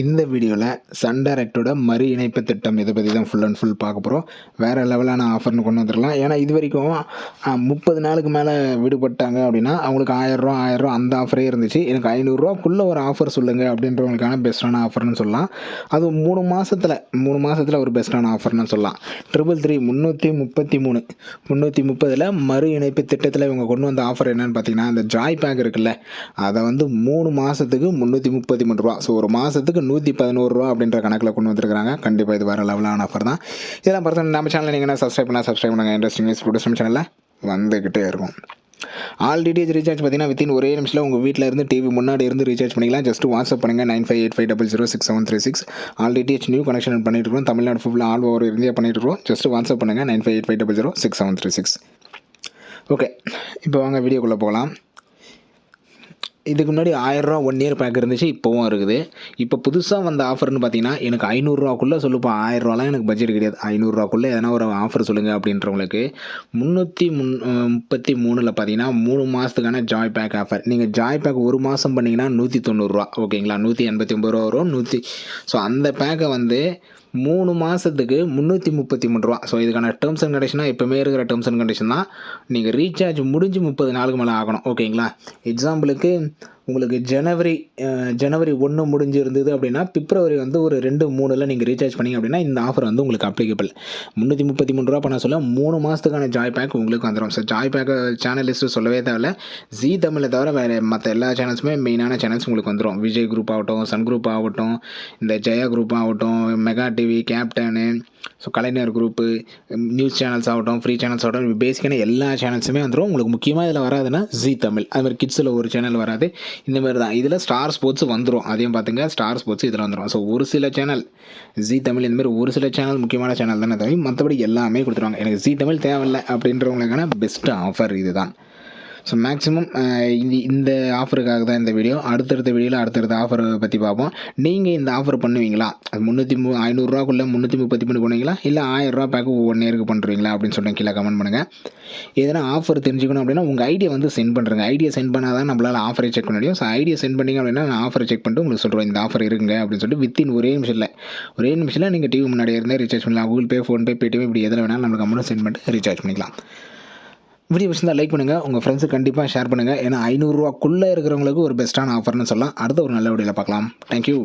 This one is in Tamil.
இந்த வீடியோவில் சன் டைரக்டோட மறு இணைப்பு திட்டம் இதை பற்றி தான் ஃபுல் அண்ட் ஃபுல் பார்க்க போகிறோம் வேறு லெவலான ஆஃபர்னு கொண்டு வந்துடலாம் ஏன்னா இது வரைக்கும் முப்பது நாளுக்கு மேலே விடுபட்டாங்க அப்படின்னா அவங்களுக்கு ஆயிரரூவா ஆயிரரூவா அந்த ஆஃபரே இருந்துச்சு. எனக்கு ஐநூறுரூவாக்குள்ளே ஒரு ஆஃபர் சொல்லுங்கள் அப்படின்றவங்களுக்கான பெஸ்ட்டான ஆஃபர்னு சொல்லலாம். அது மூணு மாதத்தில் மூணு மாதத்தில் ஒரு பெஸ்ட்டான ஆஃபர்னு சொல்லலாம். ட்ரிபிள் த்ரீ முந்நூற்றி முப்பத்தி மூணு. முந்நூற்றி முப்பதில் மறு இணைப்பு திட்டத்தில் இவங்க கொண்டு வந்த ஆஃபர் என்னென்னு பார்த்தீங்கன்னா இந்த ஜாய் பேக் இருக்குல்ல அதை வந்து மூணு மாதத்துக்கு முந்நூற்றி முப்பத்தி மூணு ரூபா. ஸோ ஒரு மாதத்துக்கு நூற்றி பதினோரு ரூபா அப்படின்ற கணக்கில் கொண்டு வந்திருக்காங்க கண்டிப்பாக இது வேறு லெவலான ஆஃபர் தான். இதெல்லாம் பர்சன் நம்ம சேனலில் நீங்கள் என்ன சப்ஸ்கிரைப் பண்ணால் சப்ஸ்கிரைப் பண்ணுங்கள் இன்ட்ரெஸ்டிங் நியூஸ் ப்ரொடியூஸ் சேனலில் வந்துக்கிட்டே இருக்கும். ஆல் டிடிஹெச் ரீசார்ஜ் பார்த்தீங்கன்னா வித்தின் ஒரே நிமிஷத்தில் உங்கள் வீட்டில் இருந்து டிவி முன்னாடி இருந்து ரீசார்ஜ் பண்ணிக்கலாம். ஜஸ்ட் வாட்ஸ்அப் பண்ணுங்கள் nine five eight five double zero six seven three six all DTH new connection பண்ணிட்டு இருக்கோம். தமிழ்நாடு ஃபுல்லாக ஆல் ஓவர் இந்தியா பண்ணிட்டு இருக்கோம். ஜஸ்ட் வாட்ஸ்அப் பண்ணுங்கள் nine five eight five double zero six seven three six okay இப்போ வாங்க வீடியோக்குள்ளே போகலாம். இதுக்கு முன்னாடி ஆயிரரூவா ஒன் இயர் பேக் இருந்துச்சு இப்போவும் இருக்குது. இப்போ புதுசாக வந்த ஆஃபர்னு பார்த்தீங்கன்னா எனக்கு ஐநூறுரூவாக்குள்ளே சொல்லுப்பா ஆயிரரூவாலாம் எனக்கு பட்ஜெட் கிடையாது. ஐநூறுரூவாக்குள்ளே எதனா ஒரு ஆஃபர் சொல்லுங்கள் அப்படின்றவங்களுக்கு முந்நூற்றி முன் முப்பத்தி மூணில் பார்த்தீங்கன்னா மூணு மாதத்துக்கான ஜாய் பேக் ஆஃபர் நீங்கள் ஜாய் பேக் ஒரு மாதம் பண்ணிங்கன்னா நூற்றி தொண்ணூறுரூவா ஓகேங்களா நூற்றி எண்பத்தி ஒம்பது ரூபா வரும் நூற்றி ஸோ அந்த பேக்கை வந்து மூணு மாதத்துக்கு முந்நூற்றி முப்பத்தி மூணு ரூபா. ஸோ இதுக்கான டேர்ம்ஸ் அண்ட் கண்டிஷனாக எப்போவுமே இருக்கிற டேர்ம்ஸ் அண்ட் கண்டிஷன் தான். நீங்கள் ரீசார்ஜ் முடிஞ்சு முப்பது நாளுக்கு மேலே ஆகணும். ஓகேங்களா எக்ஸாம்பிளுக்கு உங்களுக்கு ஜனவரி ஜனவரி ஒன்று முடிஞ்சிருந்தது அப்படின்னா பிப்ரவரி வந்து ஒரு ரெண்டு மூணில் நீங்கள் ரீசார்ஜ் பண்ணிங்க அப்படின்னா இந்த ஆஃபர் வந்து உங்களுக்கு அப்ளிகபிள் முந்நூற்றி முப்பத்தி மூணு ரூபா பண்ண சொல்ல மூணு மாதத்துக்கான ஜாய் பேக் உங்களுக்கு வந்துடும் so joy pack channel list சொல்லவே தேவையில்ல. ஜி தமிழை தவிர வேறு மற்ற எல்லா சேனல்ஸுமே மெயினான சேனல்ஸ் உங்களுக்கு வந்துடும் விஜய் குரூப் ஆகட்டும் சன் குரூப் ஆகட்டும் இந்த ஜெயா குரூப் ஆகட்டும் mega TV captain so Kalaignar group news channels ஆகட்டும் ஃப்ரீ சேனல்ஸ் ஆகட்டும் பேசிக்கான எல்லா சேனல்ஸுமே வந்துடும் உங்களுக்கு முக்கியமாக இதில் வராதுன்னா ஜி தமிழ். அது மாதிரி கிட்ஸில் ஒரு சேனல் வராது. இந்த மாதிரி தான். இதில் ஸ்டார் ஸ்போர்ட்ஸ் வந்துடும் அதையும் பார்த்துங்க ஸ்டார் ஸ்போர்ட்ஸ் இதில் வந்துடும் ஸோ ஒரு சில சேனல் ஜி தமிழ் இந்த மாதிரி ஒரு சில சேனல் முக்கியமான சேனல் தானே தவிர மற்றபடி எல்லாமே கொடுத்துருவாங்க. எனக்கு ஜி தமிழ் தேவையில்லை அப்படின்றவங்களுக்கான பெஸ்ட் ஆஃபர் இதுதான். ஸோ மேக்ஸிமம் uh, இந்த இந்த ஆஃபருக்காக தான் இந்த வீடியோ அடுத்தடுத்த வீடியோவில் அடுத்தடுத்த ஆஃபரை பற்றி பார்ப்போம். நீங்கள் இந்த ஆஃபர் பண்ணுவீங்களா? அது முந்நூற்றி மு ஐநூறுரூவாக்குள்ளே முந்நூற்றி முப்பத்தி மூணு பண்ணுவீங்களா? இல்லை ஆயிரரூவா பேக்கு ஒன் இயருக்கு பண்ணுறீங்களா அப்படின்னு சொல்லிட்டு கீழே கமெண்ட் பண்ணுங்கள் எதனா ஆஃபர் தெரிஞ்சுக்கணும் அப்படின்னா உங்கள் ஐடியா வந்து சென்ட் பண்ணுறங்க ஐடியா சென்ட் பண்ணால் தான் நம்மளால் ஆஃபரை செக் பண்ண முடியும். ஸோ ஐடியா சென்ட் பண்ணிங்க அப்படின்னா நான் ஆஃபரை செக் பண்ணிட்டு உங்களுக்கு சொல்கிறேன் இந்த ஆஃபர் இருக்குங்க அப்படின்னு சொல்லிட்டு வித்தின் ஒரே நிமிஷத்தில் ஒரே நிமிஷத்தில் நீங்கள் டிவி முன்னாடி இருந்தே ரீசார்ஜ் பண்ணலாம் கூகுள் பே ஃபோன்பே பேடிஎம் இப்படி எதில் வேணாலும் நம்மளுக்கு அமௌண்ட் சென்ட் பண்ணிட்டு ரீசார்ஜ் பண்ணிக்கலாம். வீடியோ பிடிச்சிருந்தா லைக் பண்ணுங்கள் உங்கள் ஃப்ரெண்ட்ஸுக்கு கண்டிப்பாக ஷேர் பண்ணுங்கள் ஏன்னா ஐநூறுரூவாக்குள்ளே இருக்கிறவங்களுக்கு ஒரு பெஸ்ட்டான ஆஃபர்னு சொல்லலாம். அடுத்த ஒரு நல்ல வீடியோவில் பார்க்கலாம். தேங்க்யூ